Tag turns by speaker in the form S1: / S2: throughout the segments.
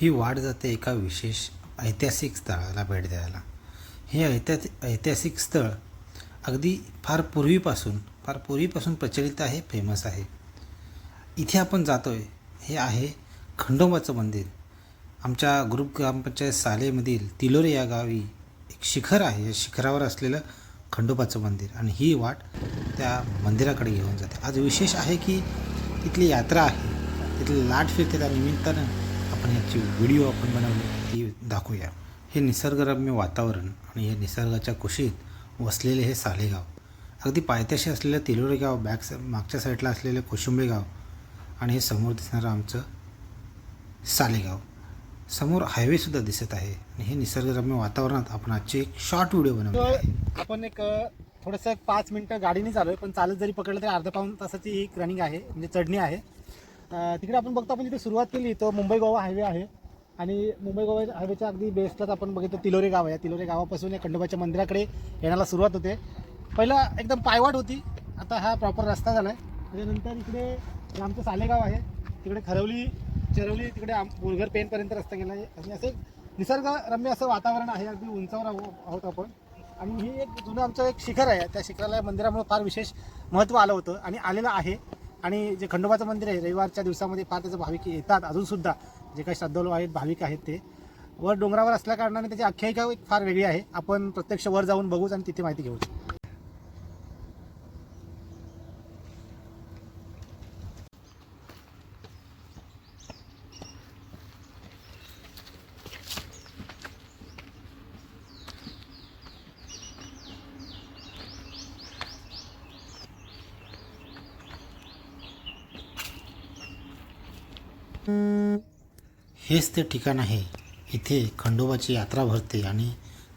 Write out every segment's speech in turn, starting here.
S1: ही वाट जाते एका विशेष ऐतिहासिक स्थळाला भेट द्यायला. हे ऐतिहासिक ऐतिहासिक स्थळ अगदी फार पूर्वीपासून फार पूर्वीपासून प्रचलित आहे फेमस आहे. इथे आपण जातो आहे हे आहे खंडोबाचं मंदिर. आमच्या ग्रुप ग्रामपंचायत सालेमधील तिलोरे या गावी एक शिखर आहे या शिखरावर असलेलं खंडोबाचं मंदिर. आणि ही वाट त्या मंदिराकडे घेऊन जाते. आज विशेष आहे की तिथली यात्रा आहे तिथली लाट फिरते त्या निमित्तानं. आपण याची व्हिडिओ आपण बनवली ती दाखवूया. हे निसर्गरम्य वातावरण आणि हे निसर्गाच्या कुशीत वसलेले हे सालेगाव. अगदी पायथ्याशी असलेलं तिलोरे गाव बॅक सा मागच्या साईडला असलेलं कोशिंबे गाव आणि हे समोर दिसणारं आमचं सालेगाव. समोर हायवेसुद्धा दिसत आहे आणि हे निसर्गरम्य वातावरणात आपण आजची एक शॉर्ट व्हिडिओ
S2: बनवतो आपण एक थोडंसं एक पाच मिनटं गाडीने चालू आहे पण चालत जरी पकडलं तरी अर्धा पाऊन तासाची ही रनिंग आहे म्हणजे चढणी आहे. तिकडे आपण बघतो आपण जिथे सुरुवात केली तो मुंबई गोवा हायवे आहे. आणि मुंबई गोवा हायवेच्या अगदी बेस्टलाच आपण बघितलं तिलोरे गाव आहे. तिलोरे गावापासून या खंडोबाच्या मंदिराकडे येण्याला सुरुवात होते. पहिला एकदम पायवाट होती. आता हा प्रॉपर रस्ता झाला आहे त्याच्यानंतर इकडे आमचं सालेगाव आहे. तिकडे खरवली चरवली तिकडे आम बोरघर पेनपर्यंत रस्ता गेला आहे. आणि असं एक निसर्गरम्य असं वातावरण आहे. अगदी उंचावर आहोत आपण. आणि ही एक जुनं आमचं एक शिखर आहे. त्या शिखराला या मंदिरामुळे फार विशेष महत्त्व आलं होतं आणि आलेलं आहे. आणि जे खंडोबाचं मंदिर आहे रविवारच्या दिवसामध्ये फार त्याचं भाविक येतात. अजूनसुद्धा जे काही श्रद्धाळू आहेत भाविक आहेत ते. वर डोंगरावर असल्या कारणाने त्याची आख्यायिका फार वेगळी आहे. आपण प्रत्यक्ष वर जाऊन बघूच आणि तिथे माहिती घेऊच.
S1: हेच ते ठिकाण आहे. इथे खंडोबाची यात्रा भरते आणि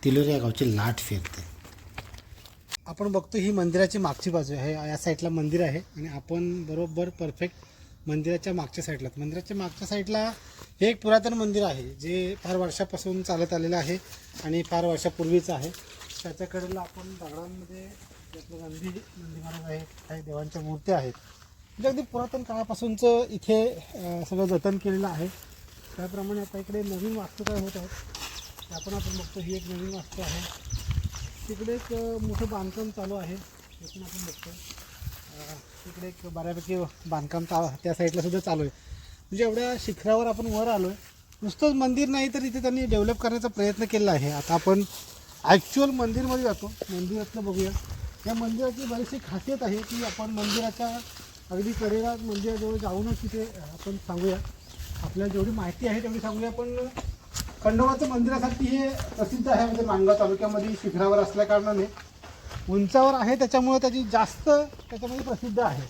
S1: तिलोरी या गावची लाट फिरते.
S2: आपण बघतो ही मंदिराची मागची बाजू आहे. या साईडला मंदिर आहे आणि आपण बरोबर परफेक्ट मंदिराच्या मागच्या साईडला. मंदिराच्या मागच्या साईडला हे एक पुरातन मंदिर आहे जे फार वर्षापासून चालत आलेलं आहे आणि फार वर्षापूर्वीचं आहे. त्याच्याकडेला आपण दगडांमध्ये आपलं गांधी महाराज आहेत काही देवांच्या मूर्त्या आहेत. म्हणजे अगदी पुरातन काळापासूनचं इथे सगळं जतन केलेलं आहे. त्याप्रमाणे आता इकडे नवीन वास्तू काय होत आहेत आपण आपण बघतो. ही एक नवीन वास्तू आहे. तिकडे एक मोठं बांधकाम चालू आहे. ते पण आपण बघतो. तिकडे एक बऱ्यापैकी बांधकाम चा त्या साईडला सुद्धा चालू आहे. म्हणजे एवढ्या शिखरावर आपण वर आलो आहे नुसतंच मंदिर नाही तर इथे त्यांनी डेव्हलप करण्याचा प्रयत्न केला आहे. आता आपण ॲक्च्युअल मंदिरमध्ये जातो. मंदिरातलं बघूया. या मंदिराची बरीचशी खासियत आहे की आपण मंदिराच्या अगदी कडेला मंदिराजवळ म्हणजे जाऊनच तिथे आपण सांगूया. आपल्याला जेवढी माहिती आहे तेवढी सांगूया पण खंडोबाचं मंदिरासाठी हे प्रसिद्ध आहे. म्हणजे माणगाव तालुक्यामध्ये शिखरावर असल्या कारणाने उंचावर आहे त्याच्यामुळे त्याची जास्त त्याच्यामध्ये प्रसिद्ध आहे.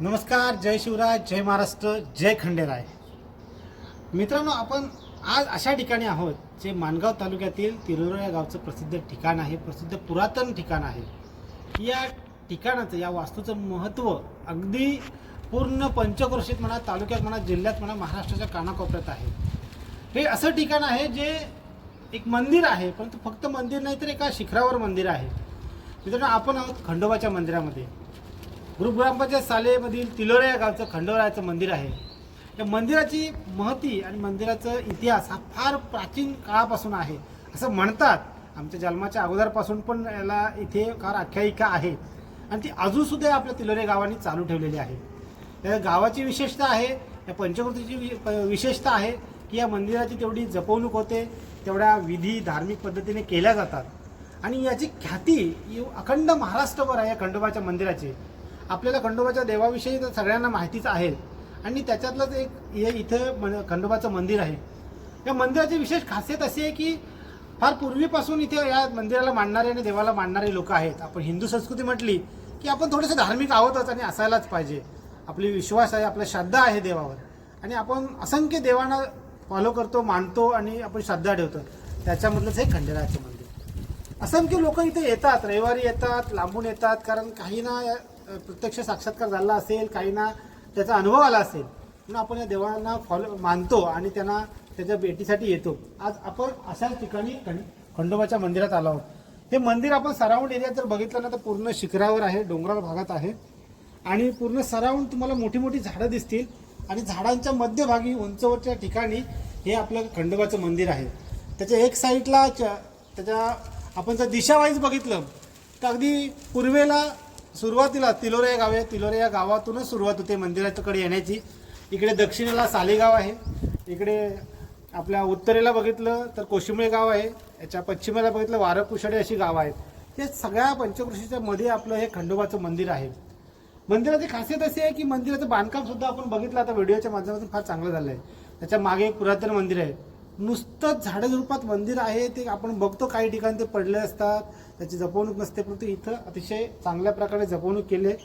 S2: नमस्कार जय शिवराज जय महाराष्ट्र जय खंडेराय. मित्रांनो आपण आज अशा ठिकाणी आहोत जे माणगाव तालुक्यातील तिरोरा या गावचं प्रसिद्ध ठिकाण आहे प्रसिद्ध पुरातन ठिकाण आहे. या ठिकाणाचं या वास्तूचं महत्त्व अगदी पूर्ण पंचक्रोशीत म्हणा तालुक्यात म्हणा जिल्ह्यात म्हणा महाराष्ट्राच्या कानाकोपऱ्यात आहे. हे असं ठिकाण आहे जे एक मंदिर आहे परंतु फक्त मंदिर नाही तर एका शिखरावर मंदिर आहे. मित्रांनो आपण आहोत खंडोबाच्या मंदिरामध्ये. ग्रुप ग्रामपंचायत सालेमधील तिलोरा या गावचं खंडोरायाचं मंदिर आहे. या मंदिराची महती आणि मंदिराचा इतिहास हा फार प्राचीन काळापासून आहे. असं म्हणतात. आमच्या जन्माच्या अगोदरपासून पण याला इथे फार आख्यायिका आहे. आणि ती अजूनसुद्धा आपल्या तिलोरे गावाने चालू ठेवलेली आहे. या गावाची विशेषता आहे या पंचकृतीची वि- प- विशेषता आहे की या मंदिराची तेवढी जपवणूक होते तेवढ्या विधी धार्मिक पद्धतीने केल्या जातात. आणि याची ख्याती अखंड महाराष्ट्रभर आहे या खंडोबाच्या मंदिराची. आपल्याला खंडोबाच्या देवाविषयी तर सगळ्यांना माहितीच आहे. आणि त्याच्यातलंच एक हे इथं मन खंडोबाचं मंदिर आहे. या मंदिराची विशेष खासियत अशी आहे की फार पूर्वीपासून इथे या मंदिराला मानणारे आणि देवाला मानणारे लोक आहेत. आपण हिंदू संस्कृती म्हटली की आपण थोडेसे धार्मिक आहोतच आणि असायलाच पाहिजे. आपली विश्वास आहे आपला श्रद्धा आहे देवावर. आणि आपण असंख्य देवांना फॉलो करतो मानतो आणि आपण श्रद्धा ठेवतो. त्याच्यामधलंच हे खंडेरायाचं मंदिर. असंख्य लोक इथे येतात रविवारी येतात लांबून येतात कारण काही ना प्रत्यक्ष साक्षात्कार झाला असेल काही ना त्याचा अनुभव आला असेल म्हणून आपण या देवांना फॉलो मानतो आणि त्यांना त्याच्या भेटीसाठी येतो. आज आपण अशाच ठिकाणी खंड खंडोबाच्या मंदिरात आलो आहोत. हे मंदिर आपण सराऊंड एरियात जर बघितलं ना तर पूर्ण शिखरावर आहे डोंगराळ भागात आहे. आणि पूर्ण सराऊंड तुम्हाला मोठी मोठी झाडं दिसतील आणि झाडांच्या मध्यभागी उंचवरच्या ठिकाणी हे आपलं खंडोबाचं मंदिर आहे. त्याच्या एक साईडला त्याच्या आपण जर दिशावाईज बघितलं तर अगदी पूर्वेला सुरुवातीला तिलोरे या गाव आहे तिलोरे या गावातूनच सुरुवात होते. मंदिराकडे येण्याची. इकडे दक्षिणेला सालेगाव आहे. इकडे आपल्या उत्तरेला बघितलं तर कोशिंबळे गाव आहे. याच्या पश्चिमेला बघितलं वारकुशडे अशी गावं आहेत. हे सगळ्या पंचकृषीच्या मध्ये आपलं हे खंडोबाचं मंदिर आहे. मंदिराची खासियत अशी आहे की मंदिराचं बांधकाम सुद्धा आपण बघितलं. आता व्हिडिओच्या माध्यमातून फार चांगलं झालं आहे त्याच्यामागे एक पुरातन मंदिर आहे. नुसतं झाडझुडपात मंदिर आहे ते आपण बघतो काही ठिकाणी ते पडले असतात त्याची जपवणूक नसते परंतु इथं अतिशय चांगल्या प्रकारे जपवणूक केली आहे.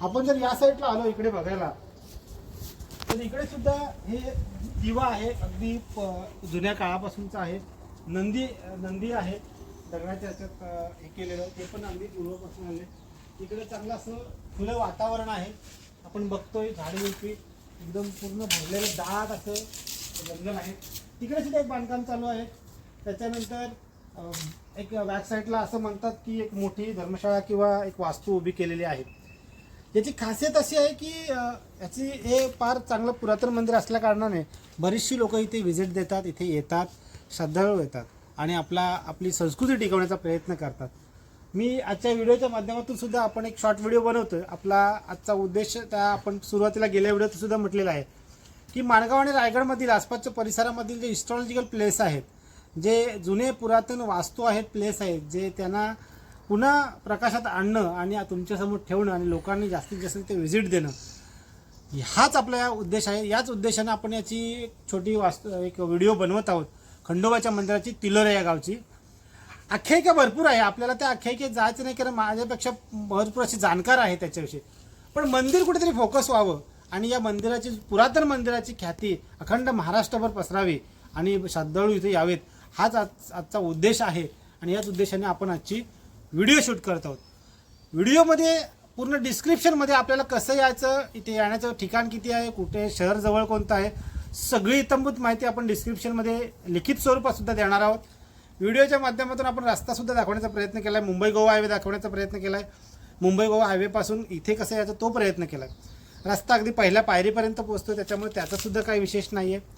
S2: आपण जर या साईडला आलो इकडे बघायला तर इकडे सुद्धा हे दिवा आहे अगदी प- जुन्या काळापासूनचा आहे. नंदी नंदी आहे. दगडाच्या ह्याच्यात हे केलेलं ते पण अगदी पूर्वपासून आले. इकडे चांगलं असं खुलं वातावरण आहे. आपण बघतोय झाडे एकदम पूर्ण भरलेलं दाट असं जंगल आहे. तिकडे सुद्धा एक बांधकाम चालू आहे. त्याच्यानंतर एक बॅक साईडला असं म्हणतात की एक मोठी धर्मशाळा किंवा एक वास्तू उभी केलेली आहे. याची खासियत अशी आहे की याची हे फार चांगलं पुरातन मंदिर असल्या कारणाने बरीचशी लोक इथे व्हिजिट देतात इथे येतात श्रद्धाळू येतात आणि आपला आपली संस्कृती टिकवण्याचा प्रयत्न करतात. मी आजच्या व्हिडिओच्या माध्यमातून सुद्धा आपण एक शॉर्ट व्हिडिओ बनवतो आपला आजचा उद्देश त्या आपण सुरुवातीला गेल्या व्हिडिओत सुद्धा म्हटलेला आहे. की माणगाव आणि रायगडमधील आसपासच्या परिसरामधील जे हिस्टॉलॉजिकल प्लेस आहेत जे जुने पुरातन वास्तू आहेत प्लेस आहेत जे त्यांना पुन्हा प्रकाशात आणणं आणि तुमच्यासमोर ठेवणं आणि लोकांनी जास्तीत जास्त ते व्हिजिट देणं हाच आपला उद्देश आहे. याच उद्देशानं आपण याची एक छोटी वास्तू एक व्हिडिओ बनवत आहोत खंडोबाच्या मंदिराची तिलोरे या गावची. आख्यायिका भरपूर आहे. आपल्याला त्या आख्यायिकेत जायचं नाही कारण माझ्यापेक्षा भरपूर असे जाणकार आहे त्याच्याविषयी. पण मंदिर कुठेतरी फोकस व्हावं. आणि या मंदिराची पुरातन मंदिराची ख्याती अखंड महाराष्ट्रभर पसरावी आणि श्रद्धाळू इथे यावेत. हाच आज आजचा उद्देश आहे आणि याच उद्देशाने आपण आजची व्हिडिओ शूट करत आहोत. व्हिडिओमध्ये पूर्ण डिस्क्रिप्शनमध्ये आपल्याला कसं यायचं इथे येण्याचं ठिकाण किती आहे कुठे शहर जवळ कोणतं आहे सगळी इतंभूत माहिती आपण डिस्क्रिप्शनमध्ये लिखित स्वरूपात सुद्धा देणार आहोत. व्हिडिओच्या माध्यमातून आपण रस्तासुद्धा दाखवण्याचा प्रयत्न केला आहे मुंबई गोवा हायवे दाखवण्याचा प्रयत्न केला आहे मुंबई गोवा हायवेपासून इथे कसं यायचं तो प्रयत्न केला आहे रस्ता अगदी पहिल्या पायरीपर्यंत पोहोचतो त्याच्यामुळे त्याचा सुद्धा काही विशेष नाही आहे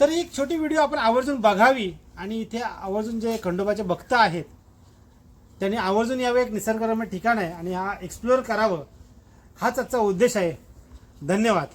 S2: तर एक छोटी व्हिडिओ आपण आवर्जून बघावी आणि इथे आवर्जून जे खंडोबाचे भक्त आहेत त्यांनी आवर्जून यावे एक निसर्गरम्य ठिकाण आहे आणि हा एक्सप्लोअर करावं हाच आजचा उद्देश आहे. धन्यवाद.